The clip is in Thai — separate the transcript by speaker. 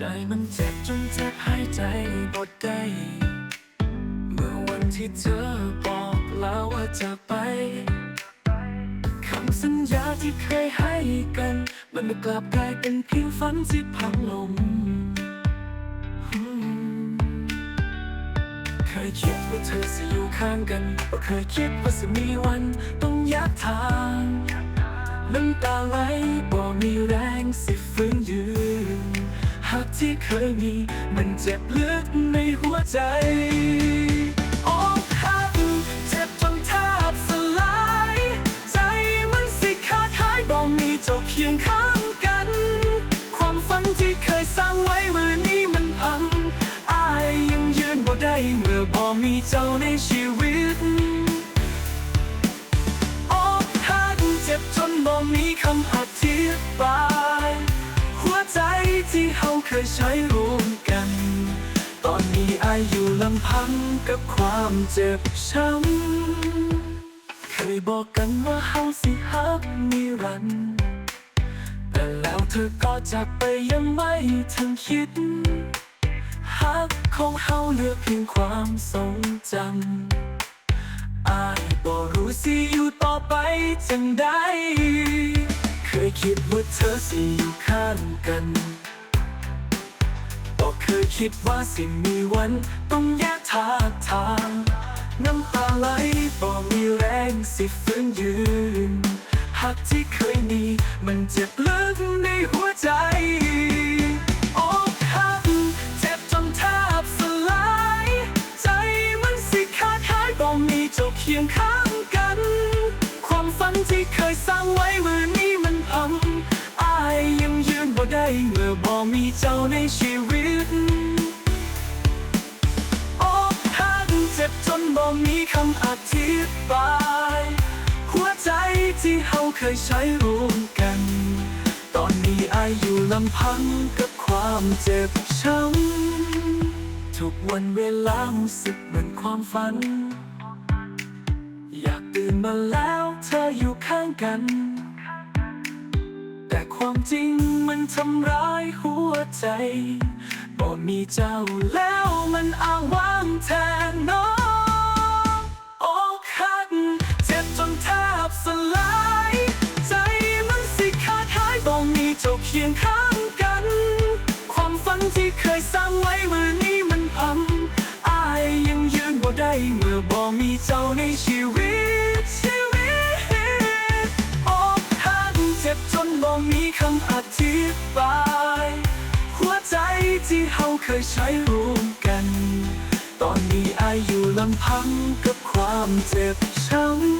Speaker 1: ใจมันเจ็บจนแทบหายใจบดได้ เมื่อวันที่เธอบอกแล้วว่าจะไป คำสัญญาที่เคยให้กัน มันม่กลับกลายเป็นเพียงฝันที่พังลงเคยคิดว่าเธอจะอยู่ข้างกันเคยคิดว่าจะมีวันต้องแยกทาง น้ำตาไหลบ่มีแรงสิ ที่เคยมี มันเจ็บลึกในหัวใจอกหักเจ็บจนแทบสลาย ใจมันสิขาดหายบ่มีเจ้าเคียงข้างกัน ความฝันที่เคยสร้างไว้มือนี้มันพังอายยังยืนบ่ได้เมื่อบ่มีเจ้าในชีวิตอกหักเจ็บจนบ่มีคำอ เคยใช้ร่วมกัน ตอนนี้อายอยู่ลำพังกับความเจ็บช้ำ เคยบอกกันว่าเฮาสิฮักนิรันดร์แต่แล้วเธอก็จากไปยังไม่ทันคิดฮักของเฮาเหลือเพียงความทรงจำอายบ่รู้สิอยู่ต่อไปจังได้เคยคิดว่าเธอสิอยู่ข้างกัน เคยคิดว่าสิมีวันต้องแยกทางทาง น้ำตาไหลบ่มีแรงสิฟื้นยืนหักที่เคยมีมันเจ็บลึกในหัวใจอกหักเจ็บจนแทบสลายใจมันสิขาหายบ่มีจ้าเคียงข้างกัน ความฝันที่เคยสร้างไว้มือน มีเจ้าในชีวิตอกหักเจ็บจนบ่มีคำอธิบาย หัวใจที่เฮาเคยใช้ร่วมกัน ตอนนี้อายอยู่ลำพังกับความเจ็บช้ำทุกวันเวลารู้สึกเหมือนความฝัน อยากตื่นมาแล้วเธออยู่ข้างกัน ความจริงมันทำร้ายหัวใจบ่มีเจ้าแล้วมันอ้างว้างแทนน้องอกหักเจ็บจนแทบสลาย ใจมันสิขาดหายบ่มีเจ้าเคียงข้างกัน ความฝันที่เคยสร้างไว้มือนี้มันพังอายยังยืนบ่ได้เมื่อบ่มีเจ้าในชีวิตำอธิบาย หัวใจที่เฮาเคยใช้ร่วมกัน ตอนนี้อายอยู่ลำพังกับความเจ็บช้ำ